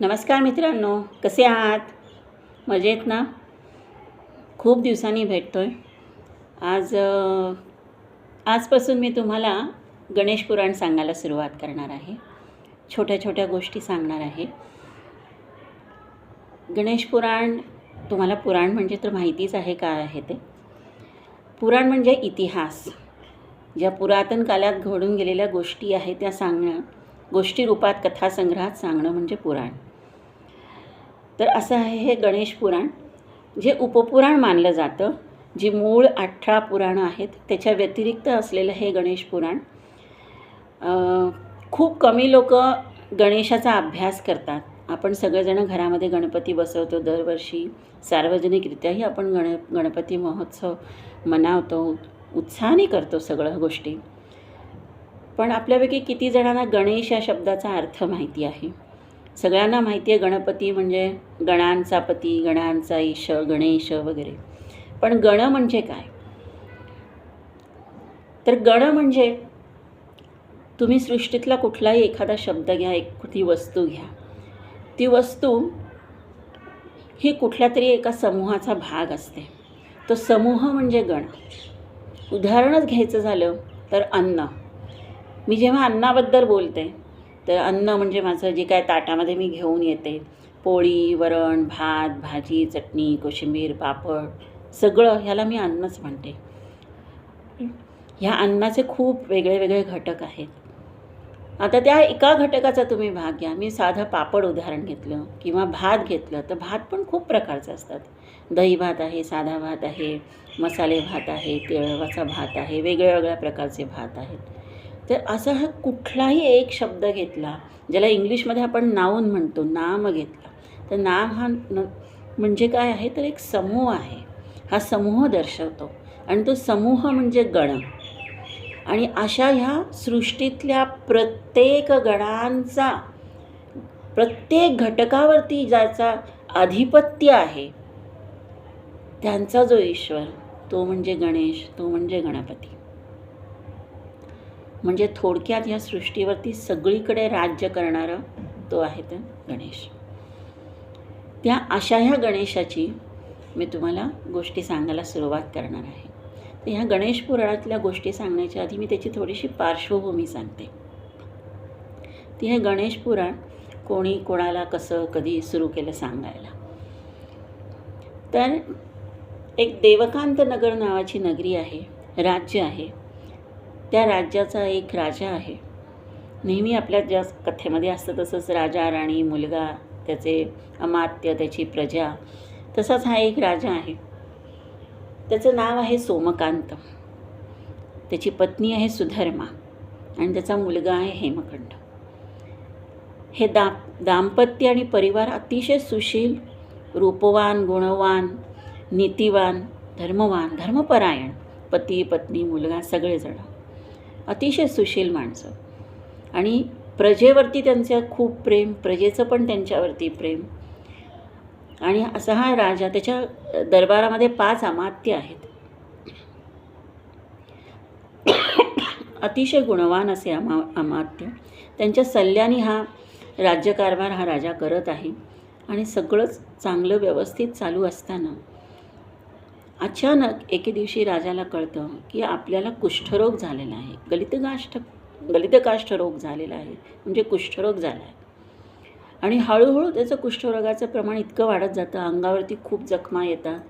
नमस्कार मित्रांनो कसे आहात? मजेत ना? खूप दिवसांनी भेटतो आहे आज आजपासून मी तुम्हाला गणेश पुराण सांगायला सुरुवात करणार आहे. छोट्या छोट्या गोष्टी सांगणार आहे. गणेश पुराण तुम्हाला पुराण म्हणजे तर माहितीच आहे काय आहे ते? पुराण म्हणजे इतिहास. ज्या पुरातन काळात घडून गेलेल्या गोष्टी आहेत त्या सांगणं गोष्टी रूपात कथासंग्रहात सांगणं म्हणजे पुराण. तर असं आहे हे गणेश पुराण. जे उपपुराण मानलं जातं जी मूळ अठरा पुराणं आहेत त्याच्या व्यतिरिक्त असलेलं हे गणेश पुराण. खूप कमी लोक गणेशाचा अभ्यास करतात. आपण सगळेजण घरामध्ये गणपती बसवतो दरवर्षी. सार्वजनिकरित्याही आपण गण गणपती महोत्सव मनावतो उत्साहाने करतो सगळ्या गोष्टी. पण आपल्यापैकी किती जणांना गणेश या शब्दाचा अर्थ माहिती आहे? सगळ्यांना माहिती आहे गणपती म्हणजे गणांचा पती गणांचा ईश गणेश वगैरे. पण गण म्हणजे काय? तर गण म्हणजे तुम्ही सृष्टीतला कुठलाही एखादा शब्द घ्या एक ती वस्तू घ्या. ती वस्तू ही कुठल्या तरी एका समूहाचा भाग असते. तो समूह म्हणजे गण. उदाहरणच घ्यायचं झालं तर अन्न. मी जेव्हा अन्नाबद्दल बोलते तर अन्न म्हणजे माझं जे काय ताटामध्ये मी घेऊन येते. पोळी वरण भात भाजी चटणी कोशिंबीर पापड सगळं ह्याला मी अन्नच म्हणते. ह्या अन्नाचे खूप वेगळे वेगळे घटक आहेत. आता त्या एका घटकाचा तुम्ही भाग घ्या. मी साधं पापड उदाहरण घेतलं किंवा भात घेतलं तर भात पण खूप प्रकारचे असतात. दही भात आहे साधा भात आहे मसाले भात आहे तिळवाचा भात आहे वेगळ्या वेगळ्या प्रकारचे भात आहेत. तर असा हा कुठलाही एक शब्द घेतला ज्याला इंग्लिशमध्ये आपण नाऊन म्हणतो नाम घेतला. तर नाम हा न म्हणजे काय आहे? तर एक समूह आहे. हा समूह दर्शवतो. आणि तो समूह म्हणजे गण. आणि अशा ह्या सृष्टीतल्या प्रत्येक गणांचा प्रत्येक घटकावरती ज्याचा आधिपत्य आहे त्यांचा जो ईश्वर तो म्हणजे गणेश तो म्हणजे गणपती. म्हणजे थोडक्यात ह्या सृष्टीवरती सगळीकडे राज्य करणारा तो आहे तर गणेश. त्या अशा ह्या गणेशाची मी तुम्हाला गोष्टी सांगायला सुरुवात करणार आहे. तर ह्या गणेश पुराणातल्या गोष्टी सांगण्याच्या आधी मी त्याची थोडीशी पार्श्वभूमी सांगते. ती हे गणेश पुराण कोणी कोणाला कसं कधी सुरू केलं सांगायला. तर एक देवकांत नगर नावाची नगरी आहे राज्य आहे. त्या राज्याचा एक राजा आहे. नेहमी आपल्या ज्या कथेमध्ये असतं तसंच राजा राणी मुलगा त्याचे अमात्य त्याची प्रजा तसाच हा एक राजा आहे. त्याचं नाव आहे सोमकांत. त्याची पत्नी आहे सुधर्मा आणि त्याचा मुलगा आहे हेमखंड हे दा दाम्पत्य आणि परिवार अतिशय सुशील रूपवान गुणवान नीतिवान धर्मवान धर्मपरायण पती पत्नी मुलगा सगळेजण. अतिशय सुशील माणसं. आणि प्रजेवरती त्यांचं खूप प्रेम प्रजेचं पण त्यांच्यावरती प्रेम. आणि असा हा राजा त्याच्या दरबारामध्ये पाच अमात्य आहेत. अतिशय गुणवान असे अमा अमात्य. त्यांच्या सल्ल्याने हा राज्यकारभार हा राजा करत आहे. आणि सगळंच चांगलं व्यवस्थित चालू असताना अचानक एके दिवशी राजाला कळतं की आपल्याला कुष्ठरोग झालेला आहे. गलितगाष्ठ गलितकाष्ठ रोग झालेला आहे. म्हणजे कुष्ठरोग झाला आहे आणि हळूहळू त्याचं कुष्ठरोगाचं प्रमाण इतकं वाढत जातं अंगावरती खूप जखमा येतात.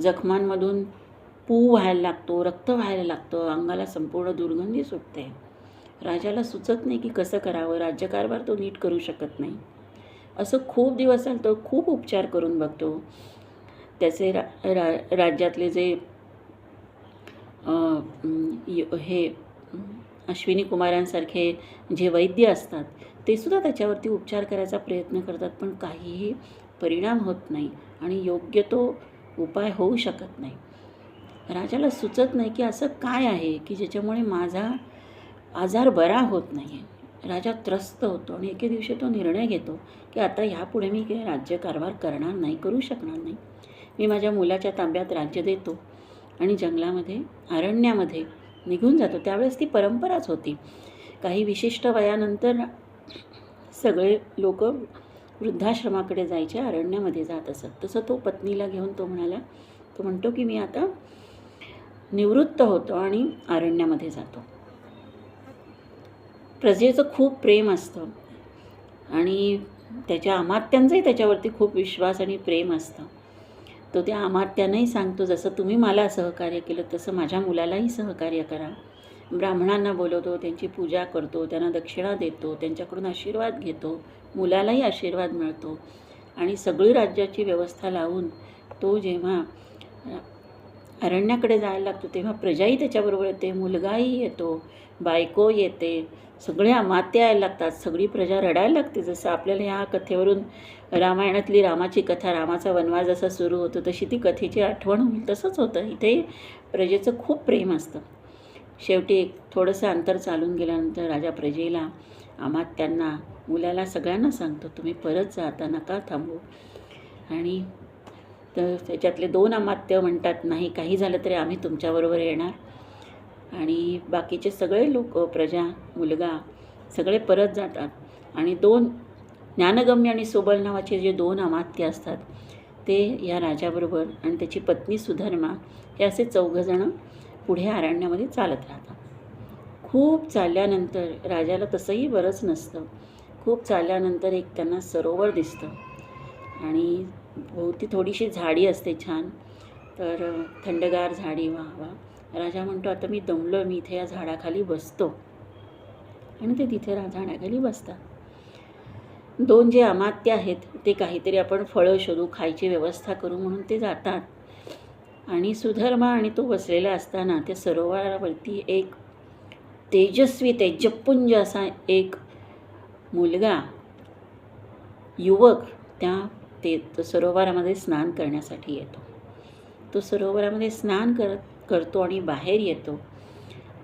जखमांमधून पू व्हायला लागतो रक्त व्हायला लागतं अंगाला संपूर्ण दुर्गंधी सुटते. राजाला सुचत नाही की कसं करावं राज्यकारभार तो नीट करू शकत नाही. असं खूप दिवस चालतो खूप उपचार करून बघतो. त्याचे रा रा राज्यातले जे य- हे अश्विनी कुमारांसारखे जे वैद्य असतात ते सुद्धा त्याच्यावरती उपचार करायचा प्रयत्न करतात पण काहीही परिणाम होत नाही आणि योग्य तो उपाय होऊ शकत नाही. राजाला सुचत नाही की असं काय आहे की ज्याच्यामुळे माझा आजार बरा होत नाही आहे राजा त्रस्त होतो आणि एके दिवशी तो निर्णय घेतो की आता ह्यापुढे मी काही राज्यकारभार करणार नाही करू शकणार नाही. मी माझ्या मुलाच्या ताब्यात राज्य देतो आणि जंगलामध्ये अरण्यामध्ये निघून जातो. त्यावेळेस ती परंपराच होती. काही विशिष्ट वयानंतर सगळे लोक वृद्धाश्रमाकडे जायचे अरण्यामध्ये जात असत. तसं तो पत्नीला घेऊन तो म्हणाला तो म्हणतो की मी आता निवृत्त होतो आणि अरण्यामध्ये जातो. प्रजेचं खूप प्रेम असतं आणि त्याच्या अमात्यांचाही त्याच्यावरती खूप विश्वास आणि प्रेम असतं. तो त्या अमात्यांनाही सांगतो जसं तुम्ही मला सहकार्य केलं तसं माझ्या मुलालाही सहकार्य करा. ब्राह्मणांना बोलवतो त्यांची पूजा करतो त्यांना दक्षिणा देतो त्यांच्याकडून आशीर्वाद घेतो मुलालाही आशीर्वाद मिळतो. आणि सगळी राज्याची व्यवस्था लावून तो जेव्हा अरण्याकडे जायला लागतो तेव्हा प्रजाही त्याच्याबरोबर येते मुलगाही येतो. बायको येते सगळ्या अमात्य यायला लागतात सगळी प्रजा रडायला लागते. जसं आपल्याला ह्या कथेवरून रामायणातली रामाची कथा रामाचा वनवास जसा सुरू होतो तशी ती कथेची आठवण होईल तसंच होतं. इथे प्रजेचं खूप प्रेम असतं. शेवटी एक थोडंसं अंतर चालून गेल्यानंतर राजा प्रजेला अमात्यांना मुलाला सगळ्यांना सांगतो तुम्ही परत जाता नका थांबू. आणि तर त्याच्यातले दोन अमात्य म्हणतात नाही काही झालं तरी आम्ही तुमच्याबरोबर येणार. आणि बाकीचे सगळे लोक प्रजा मुलगा सगळे परत जातात. आणि दोन ज्ञानगम्य आणि सोबल नावाचे जे दोन अमात्य असतात ते या राजाबरोबर आणि त्याची पत्नी सुधर्मा हे असे चौघजणं पुढे अरण्यामध्ये चालत राहतात. खूप चालल्यानंतर राजाला तसंही बरंच नसतं. खूप चालल्यानंतर एक त्यांना सरोवर दिसतं. आणि भोवती थोडीशी झाडी असते छान. तर थंडगार झाडी वा वा. राजा म्हणतो आता मी दमलो मी इथे या झाडाखाली बसतो. आणि ते तिथे रा झाडाखाली बसतात. दोन जे अमात्य आहेत ते काहीतरी आपण फळं शोधू खायची व्यवस्था करू म्हणून ते जातात. आणि सुधर्मा आणि तो बसलेला असताना त्या सरोवरावरती एक तेजस्वी तेजपुंज असा एक मुलगा युवक त्या ते सरोवरामध्ये स्नान करण्यासाठी येतो. तो सरोवरामध्ये स्नान करत करतो आणि बाहेर येतो.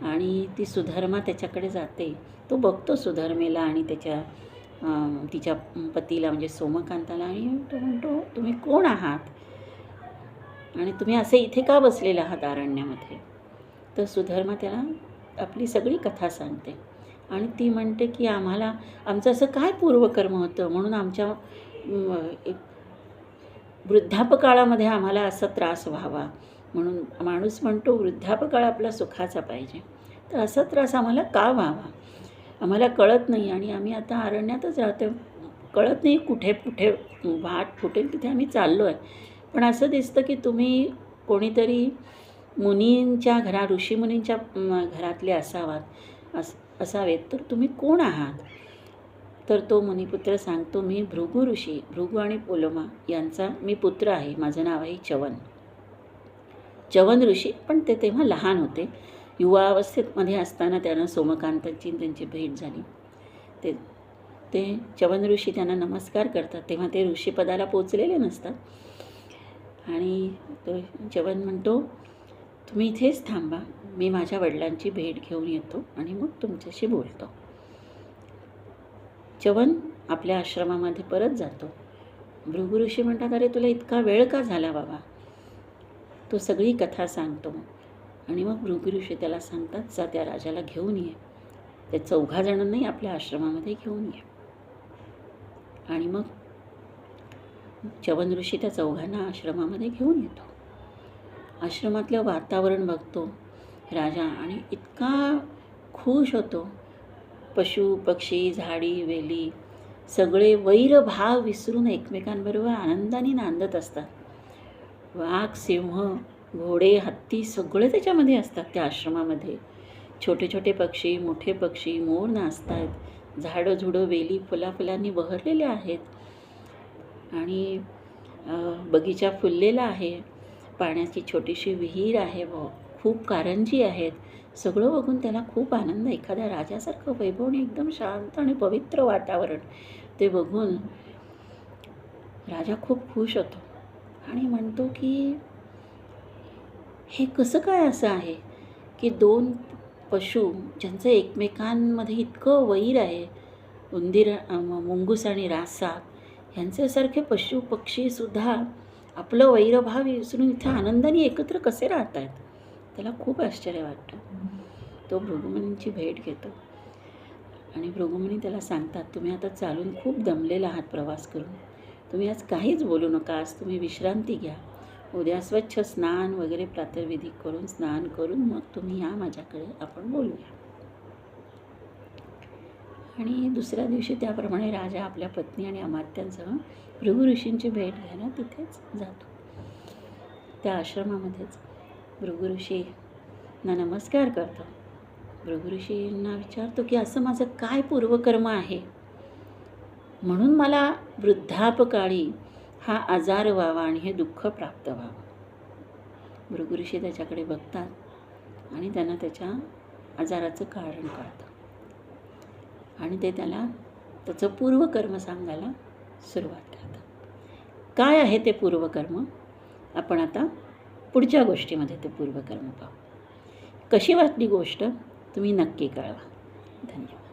आणि ती सुधर्मा त्याच्याकडे जाते. तो बघतो सुधर्मेला आणि त्याच्या तिच्या पतीला म्हणजे सोमकांताला आणि तो म्हणतो तुम्ही कोण आहात? आणि तुम्ही असे इथे का बसलेले आहात अरण्यामध्ये? तर सुधर्मा त्याला आपली सगळी कथा सांगते. आणि ती म्हणते की आम्हाला आमचं असं काय पूर्वकर्म होतं? म्हणून आमच्या वृद्धापकाळामध्ये आम्हाला असा त्रास व्हावा. म्हणून माणूस म्हणतो वृद्धापकाळ आपला सुखाचा पाहिजे. तर असा त्रास आम्हाला का व्हावा? आम्हाला कळत नाही आणि आम्ही आता अरण्यातच राहतो. कळत नाही कुठे कुठे वाट फुटेल तिथे आम्ही चाललो आहे पण असं दिसतं की तुम्ही कोणीतरी मुनींच्या घरा ऋषीमुनींच्या घरातले असावात अस असावेत. तर तुम्ही कोण आहात? तर तो मुनिपुत्र सांगतो मी भृगु ऋषी भृगू आणि पोलोमा यांचा मी पुत्र आहे. माझं नाव आहे चवन. चवन ऋषी पण ते तेव्हा लहान होते. युवावस्थेमध्ये असताना त्यांना सोमकांतची त्यांची भेट झाली. ते ते चवन ऋषी त्यांना नमस्कार करतात. तेव्हा ते ऋषीपदाला पोचलेले नसतात. आणि तो चवन म्हणतो तुम्ही इथेच थांबा. मी माझ्या वडिलांची भेट घेऊन येतो आणि मग तुमच्याशी बोलतो. चवन आपल्या आश्रमामध्ये परत जातो. भृगु ऋषी म्हणतात अरे तुला इतका वेळ का झाला बाबा? तो सगळी कथा सांगतो आणि मग भृगु ऋषी त्याला सांगतात जा त्या राजाला घेऊन ये. त्या चौघा जणांनाही आपल्या आश्रमामध्ये घेऊन ये. आणि मग चवन ऋषी त्या चौघांना आश्रमामध्ये घेऊन येतो. आश्रमातलं वातावरण बघतो. राजा आणि इतका खुश होतो. पशु पक्षी झाडी वेली सगळे वैरभाव विसरून एकमेकांबरोबर आनंदाने नांदत असतात. वाघ सिंह घोडे हत्ती सगळे त्याच्यामध्ये असतात त्या आश्रमामध्ये. छोटे छोटे पक्षी मोठे पक्षी मोर नाचतात. झाडं झुडं वेली फुलाफुलांनी बहरलेले आहेत. आणि बगीचा फुललेला आहे. पाण्याची छोटीशी विहीर आहे व खूप कारंजी आहेत. सगळं बघून त्याला खूप आनंद एखाद्या राजासारखं वैभव आणि एकदम शांत आणि पवित्र वातावरण. ते बघून राजा खूप खुश होतो. आणि म्हणतो की हे कसं काय असं आहे की दोन पशु ज्यांचं एकमेकांमध्ये इतकं वैर आहे उंदीर मुंगूस आणि रासा ह्यांच्यासारखे पशु पक्षीसुद्धा आपलं वैरभाव विसरून इथे आनंदाने एकत्र कसे राहत आहेत त्याला खूप आश्चर्य वाटतं. तो भृगुमुनींची भेट घेतो. आणि भृगुमुनी त्याला सांगतात तुम्ही आता चालून खूप दमलेला आहात प्रवास करून. तुम्ही आज काहीच बोलू नका आज तुम्ही विश्रांती घ्या. उद्या स्वच्छ स्नान वगैरे प्रातर्विधी करून स्नान करून मग तुम्ही या माझ्याकडे आपण बोलूया. आणि दुसऱ्या दिवशी त्याप्रमाणे राजा आपल्या पत्नी आणि अमात्यांसह भृगु ऋषींची भेट घ्यायला तिथेच जातो. त्या आश्रमामध्येच भृगु ऋषींना नमस्कार करतो. भृगु ऋषींना विचारतो की असं माझं काय पूर्वकर्म आहे? म्हणून मला वृद्धापकाळी हा आजार व्हावा आणि हे दुःख प्राप्त व्हावं. भृगु ऋषी त्याच्याकडे बघतात आणि त्यांना त्याच्या आजाराचं कारण कळतं. आणि ते त्याला त्याचं पूर्वकर्म सांगायला सुरुवात करतात. काय आहे ते पूर्वकर्म? आपण आता पुढच्या गोष्टीमध्ये ते पूर्वकर्म पाहू. कशी वाटली गोष्ट? तुम्ही नक्की कळवा. धन्यवाद.